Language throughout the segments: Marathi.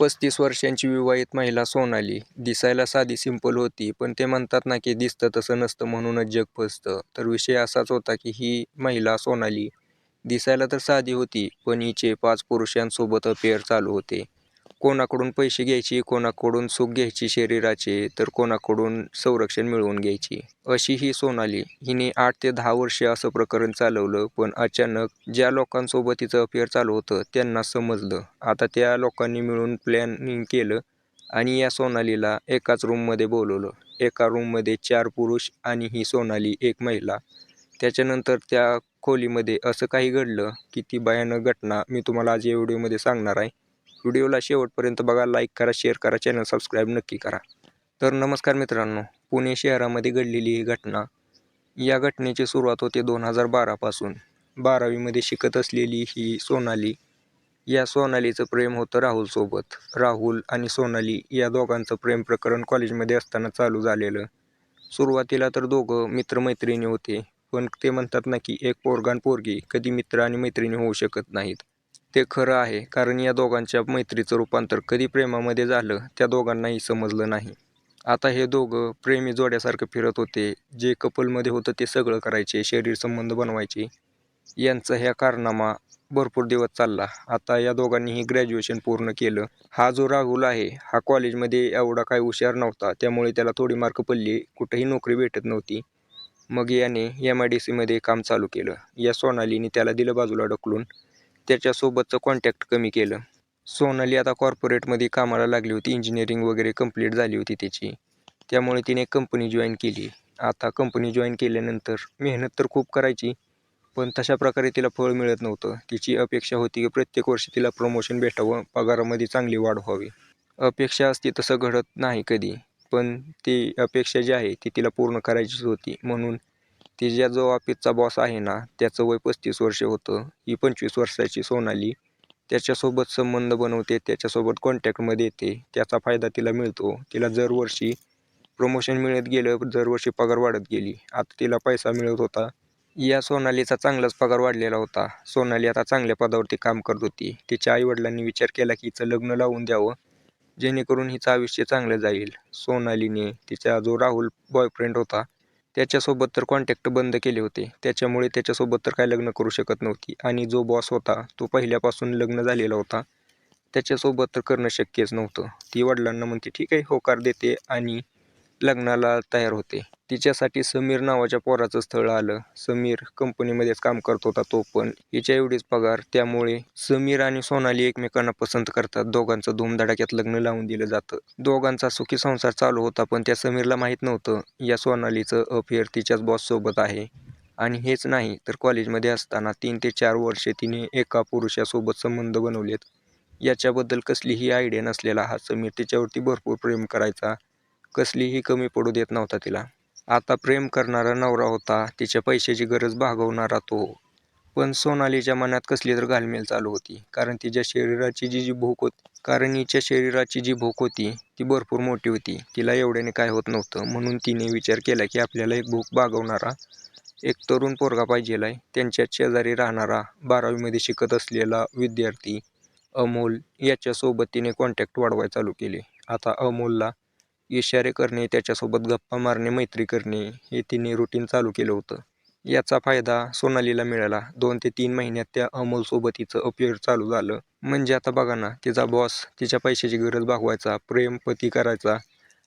पस्तीस वर्षांची विवाहित महिला सोनाली. दिसायला साधी सिंपल होती, पण ते म्हणतात ना की दिसतं तसं नसतं म्हणूनच जग फसतं. तर विषय असाच होता की ही महिला सोनाली दिसायला तर साधी होती, पण हिचे पाच पुरुषांसोबत अफेअर चालू होते. कोणाकडून पैसे घ्यायची, कोणाकडून सुख घ्यायची शरीराचे, तर कोणाकडून संरक्षण मिळवून घ्यायची. अशी ही सोनाली. हिने आठ ते दहा वर्षे असं प्रकरण चालवलं, पण अचानक ज्या लोकांसोबत तिचं अफेअर चालू होतं त्यांना समजलं. आता त्या लोकांनी मिळून प्लॅनिंग केलं आणि या सोनालीला एकाच रूममध्ये बोलवलं एका रूममध्ये चार पुरुष आणि ही सोनाली एक महिला. त्याच्यानंतर त्या खोलीमध्ये असं काही घडलं की ती भयानक घटना मी तुम्हाला आज या व्हिडिओमध्ये सांगणार आहे. व्हिडिओला शेवटपर्यंत बघा, लाईक करा, शेअर करा, चॅनल सबस्क्राईब नक्की करा. तर नमस्कार मित्रांनो, पुणे शहरामध्ये घडलेली ही घटना. या घटनेची सुरुवात होते दोन हजार बारापासून. बारावीमध्ये शिकत असलेली ही सोनाली. या सोनालीचं प्रेम होतं राहुलसोबत. राहुल आणि सोनाली या दोघांचं प्रेम प्रकरण कॉलेजमध्ये असताना चालू झालेलं. सुरुवातीला तर दोघं मित्रमैत्रिणी होते, पण ते म्हणतात ना की एक पोरगान पोरगी कधी मित्र आणि मैत्रिणी होऊ शकत नाहीत. ते खरं आहे, कारण या दोघांच्या मैत्रीचं रूपांतर कधी प्रेमामध्ये झालं त्या दोघांनाही समजलं नाही. आता हे दोघं प्रेमी जोड्यासारखं फिरत होते. जे कपलमध्ये होतं ते सगळं करायचे, शरीरसंबंध बनवायचे. यांचा ह्या कारनामा भरपूर दिवस चालला. आता या दोघांनीही ग्रॅज्युएशन पूर्ण केलं. हा जो राहुल आहे, हा कॉलेजमध्ये एवढा काही हुशार नव्हता, त्यामुळे त्याला थोडी मार्क पडली, कुठेही नोकरी भेटत नव्हती. मग याने एम आय डी सीमध्ये काम चालू केलं. या सोनालीने त्याला दिलं बाजूला ढकलून. त्याच्यासोबतचं कॉन्टॅक्ट कमी केलं. सोनाली आता कॉर्पोरेटमध्ये कामाला लागली होती. इंजिनिअरिंग वगैरे कंप्लीट झाली होती तिची. त्यामुळे तिने कंपनी जॉईन केली. आता कंपनी जॉईन केल्यानंतर मेहनत तर खूप करायची, पण तशा प्रकारे तिला फळ मिळत नव्हतं. तिची अपेक्षा होती की प्रत्येक वर्षी तिला प्रमोशन भेटावं, पगारामध्ये चांगली वाढ व्हावी. अपेक्षा असते तसं घडत नाही कधी, पण ती अपेक्षा जी आहे ती तिला पूर्ण करायचीच होती. म्हणून तिच्या जो ऑफिसचा बॉस आहे ना, त्याचं वय पस्तीस वर्ष होतं. ही पंचवीस वर्षाची सोनाली त्याच्यासोबत संबंध बनवते, त्याच्यासोबत कॉन्टॅक्टमध्ये येते. त्याचा फायदा तिला मिळतो. तिला दरवर्षी प्रमोशन मिळत गेलं, दरवर्षी पगार वाढत गेली. आता तिला पैसा मिळत होता. या सोनालीचा चांगलाच पगार वाढलेला होता. सोनाली आता चांगल्या पदावरती काम करत होती. तिच्या आईवडिलांनी विचार केला की हिचं लग्न लावून द्यावं, जेणेकरून हिचं आयुष्य चांगलं जाईल. सोनालीने तिचा जो राहुल बॉयफ्रेंड होता, त्याच्यासोबत तर कॉन्टॅक्ट बंद केले होते. त्याच्यामुळे त्याच्यासोबत तर काय लग्न करू शकत नव्हती आणि जो बॉस होता, तो पहिल्यापासून लग्न झालेला होता. त्याच्यासोबत तर करणं शक्यच नव्हतं. ती वडिलांना म्हणते ठीक आहे, होकार देते आणि लग्नाला तयार होते. तिच्यासाठी समीर नावाच्या पोराचं स्थळ आलं. समीर कंपनीमध्येच काम करत होता तो पण. हिच्या एवढीच पगार. त्यामुळे समीर आणि सोनाली एकमेकांना पसंत करतात. दोघांचं धूमधडाक्यात लग्न लावून दिलं जातं. दोघांचा सुखी संसार चालू होता, पण त्या समीरला माहीत नव्हतं या सोनालीचं अफेअर तिच्याच बॉससोबत आहे. आणि हेच नाही तर कॉलेजमध्ये असताना तीन ते चार वर्षे तिने एका पुरुषासोबत संबंध बनवलेत. याच्याबद्दल कसलीही आयडिया नसलेला हा समीर तिच्यावरती भरपूर प्रेम करायचा. कसलीही कमी पडू देत नव्हता तिला. आता प्रेम करणारा नवरा होता, तिच्या पैशाची गरज भागवणारा तो. पण सोनालीच्या मनात कसली तर घालमेल चालू होती. कारण तिच्या शरीराची जी जी भूक होती कारण हिच्या शरीराची जी भूक होती ती भरपूर मोठी होती. तिला एवढ्याने काय होत नव्हतं. म्हणून तिने विचार केला की आपल्याला एक भूक भागवणारा एक तरुण पोरगा पाहिजेला आहे. त्यांच्या शेजारी राहणारा, बारावीमध्ये शिकत असलेला विद्यार्थी अमोल याच्यासोबत तिने कॉन्टॅक्ट वाढवाय चालू केले. आता अमोलला इशारे करणे, त्याच्यासोबत गप्पा मारणे, मैत्री करणे हे तिने रुटीन चालू केलं होतं. याचा फायदा सोनालीला मिळाला. दोन ते तीन महिन्यात त्या अमोलसोबत तिचं अफेअर चालू झालं. म्हणजे आता बघा ना, तिचा बॉस तिच्या पैशाची गरज भागवायचा, प्रेम पती करायचा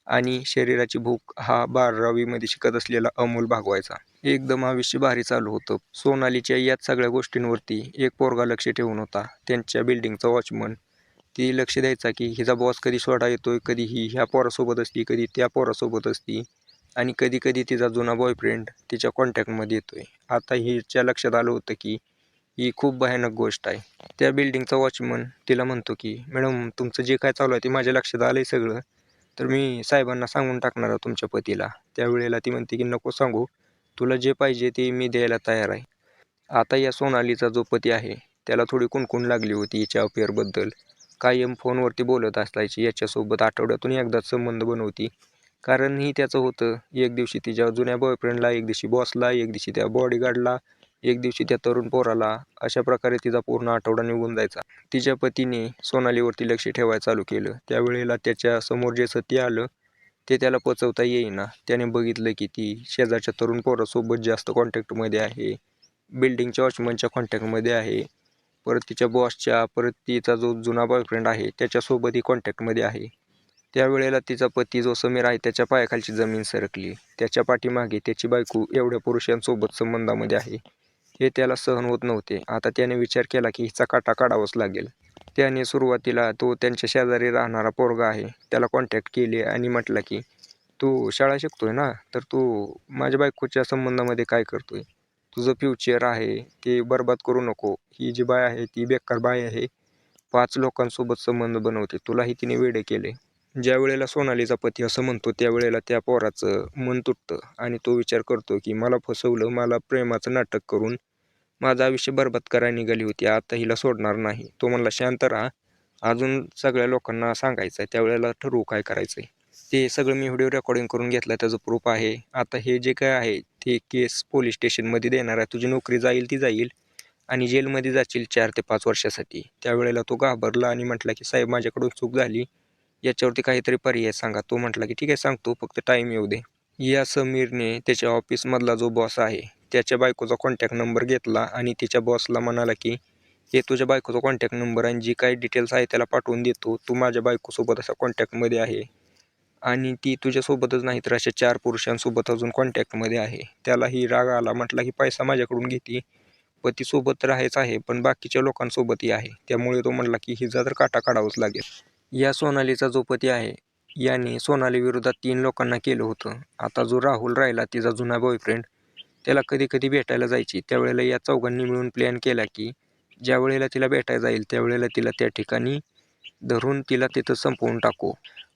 आणि शरीराची भूक हा बारावीमध्ये शिकत असलेला अमोल भागवायचा. एकदम आयुष्य भारी चालू होतं. सोनालीच्या याच सगळ्या गोष्टींवरती एक पोरगा लक्ष ठेवून होता. त्यांच्या बिल्डिंगचा वॉचमन. ती लक्ष द्यायचा की हिचा बॉस कधी सोडा येतो आहे कधी ही ह्या पोरासोबत असती, कधी त्या पोरासोबत असती आणि कधी कधी तिचा जुना बॉयफ्रेंड तिच्या कॉन्टॅक्टमध्ये येतो आहे आता हिच्या लक्षात आलं होतं की ही खूप भयानक गोष्ट आहे. त्या बिल्डिंगचा वॉचमन तिला म्हणतो की मॅडम तुमचं जे काय चालू आहे ते माझ्या लक्षात आलं आहे सगळं, तर मी साहेबांना सांगून टाकणार आहे तुमच्या पतीला. त्यावेळेला ती म्हणते की नको सांगू, तुला जे पाहिजे ते मी द्यायला तयार आहे. आता या सोनालीचा जो पती आहे, त्याला थोडी कुणकुण लागली होती हिच्या अफेअरबद्दल. कायम फोनवरती बोलत असायची याच्यासोबत, आठवड्यातून एकदाच संबंध बनवती. कारण ही त्याचं होतं, एक दिवशी तिच्या जुन्या बॉयफ्रेंडला, एक दिवशी बॉसला, एक दिवशी त्या बॉडीगार्डला, एक दिवशी त्या तरुण पोराला अशा प्रकारे तिचा पूर्ण आठवडा निघून जायचा. तिच्या पतीने सोनालीवरती लक्ष ठेवायला चालू केलं. त्यावेळेला त्याच्यासमोर जे सत्य आलं ते त्याला पचवता येईना. त्याने बघितलं की ती शेजारच्या तरुण पोरासोबत जास्त कॉन्टॅक्टमध्ये आहे. बिल्डिंगच्या वॉचमनच्या कॉन्टॅक्टमध्ये आहे. परत तिच्या बॉसच्या परत तिचा जो जुना बॉयफ्रेंड आहे त्याच्यासोबतही कॉन्टॅक्टमध्ये आहे. त्यावेळेला तिचा पती जो समीर आहे त्याच्या पायाखालची जमीन सरकली. त्याच्या पाठीमागे त्याची बायको एवढ्या पुरुषांसोबत संबंधामध्ये आहे. हे त्याला सहन होत नव्हते. आता त्याने विचार केला की हिचा काटा काढावाच लागेल. त्याने सुरुवातीला तो त्यांच्या शेजारी राहणारा पोरगा आहे त्याला कॉन्टॅक्ट केले आणि म्हटलं की तू शाळा शिकतोय ना? तर तू माझ्या बायकोच्या संबंधामध्ये काय करतोय? तुझं फ्युचर आहे ते बर्बाद करू नको. ही जी बाय आहे ती बेकार बाय आहे. पाच लोकांसोबत संबंध बनवते. तुलाही तिने वेडे केले. ज्या वेळेला सोनालीचा पती असं म्हणतो त्यावेळेला त्या पोराचं मन तुटतं आणि तो विचार करतो की मला फसवलं मला प्रेमाचं नाटक करून माझं आयुष्य बरबाद करायला निघाली होती. आता हिला सोडणार नाही. तो म्हणला शांत राहा. अजून सगळ्या लोकांना सांगायचं आहे त्यावेळेला ठरवू काय करायचं आहे ते सगळं मी व्हिडिओ रेकॉर्डिंग करून घेतला त्याचं प्रूफ आहे. आता हे जे काय आहे ते केस पोलीस स्टेशनमध्ये देणार आहे. तुझी नोकरी जाईल ती जाईल. आणि जेलमध्ये जाशील चार ते पाच वर्षासाठी. त्यावेळेला तो घाबरला आणि म्हटला की साहेब माझ्याकडून चूक झाली. याच्यावरती काहीतरी पर्याय सांगा. तो म्हटला की ठीक आहे सांगतो. फक्त टाईम येऊ दे. या समीरने त्याच्या ऑफिसमधला जो बॉस आहे त्याच्या बायकोचा कॉन्टॅक्ट नंबर घेतला आणि तिच्या बॉसला म्हणाला की हे तुझ्या बायकोचा कॉन्टॅक्ट नंबर आणि जी काही डिटेल्स आहे त्याला पाठवून देतो तू. माझ्या बायकोसोबत असा कॉन्टॅक्टमध्ये आहे. आणि ती तुझ्यासोबतच नाही तर अशा चार पुरुषांसोबत अजून कॉन्टॅक्टमध्ये आहे. त्यालाही राग आला म्हटला की पैसा माझ्याकडून घेते. पतीसोबत राहायच आहे पण बाकीच्या लोकांसोबतही आहे. त्यामुळे तो म्हटला की हिचा तर काटा काढावाच लागेल. या सोनालीचा जो पती आहे याने सोनाली विरोधात तीन लोकांना केलं होतं. आता जो राहुल राहिला तिचा जुना बॉयफ्रेंड त्याला कधी कधी भेटायला जायची. त्यावेळेला या चौघांनी मिळून प्लॅन केला की ज्या वेळेला तिला भेटायला जाईल त्यावेळेला तिला त्या ठिकाणी धरून तिला तिथं संपवून टाकू.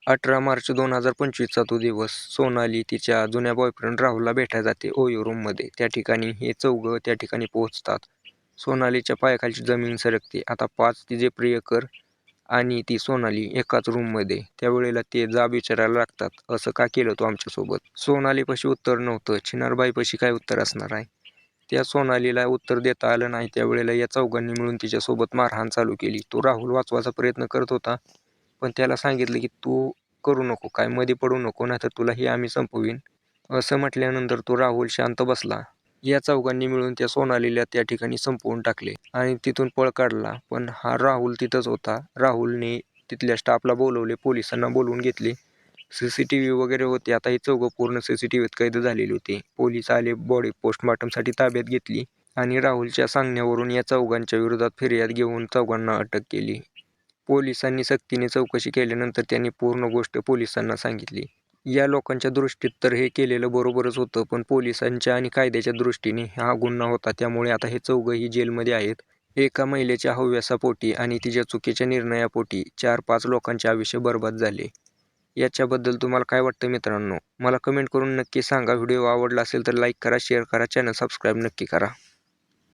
अठरा मार्च दोन हजार पंचवीसचा तो दिवस. सोनाली तिच्या जुन्या बॉयफ्रेंड राहुलला भेटायला जाते ओयो रूममध्ये त्या ठिकाणी हे चौघं त्या ठिकाणी पोहोचतात. सोनालीच्या पायाखालची जमीन सरकते. आता पाच तिचे प्रियकर आणि ती सोनाली एकाच रूममध्ये त्यावेळेला ते जाब विचारायला लागतात असं का केलं तो आमच्यासोबत? सोनालीपाशी उत्तर नव्हतं. चिनारबाईपाशी काय उत्तर असणार आहे? त्या सोनालीला उत्तर देता आलं नाही. त्यावेळेला या चौघांनी मिळून तिच्यासोबत मारहाण चालू केली. तो राहुल वाचवायचा प्रयत्न करत होता पण त्याला सांगितलं की तू करू नको काय मध्ये पडू नको नाही तर तुलाही आम्ही संपवीन. असं म्हटल्यानंतर तो राहुल शांत बसला. या चौघांनी मिळून त्या सोनालीला त्या ठिकाणी संपवून टाकले आणि तिथून पळ काढला. पण हा राहुल तिथंच होता. राहुलने तिथल्या स्टाफला बोलवले पोलिसांना बोलवून घेतले. सी सी टी व्ही वगैरे होते. आता हे चौघं पूर्ण सी सी टी व्हीत कैद झालेले होते. पोलीस आले बॉडी पोस्टमॉर्टमसाठी ताब्यात घेतली आणि राहुलच्या सांगण्यावरून या चौघांच्या विरोधात फिर्याद घेऊन चौघांना अटक केली. पोलिसांनी सक्तीने चौकशी केल्यानंतर त्यांनी पूर्ण गोष्ट पोलिसांना सांगितली. या लोकांच्या दृष्टीत तर हे केलेलं बरोबरच होतं पण पोलिसांच्या आणि कायद्याच्या दृष्टीने हा गुन्हा होता. त्यामुळे आता हे चौघंही जेलमध्ये आहेत. एका महिलेच्या हव्यासापोटी आणि तिच्या चुकीच्या निर्णयापोटी चार पाच लोकांचे आयुष्य बर्बाद झाले. याच्याबद्दल तुम्हाला काय वाटतं मित्रांनो? मला कमेंट करून नक्की सांगा. व्हिडिओ आवडला असेल तर लाईक करा शेअर करा चॅनल सबस्क्राईब नक्की करा.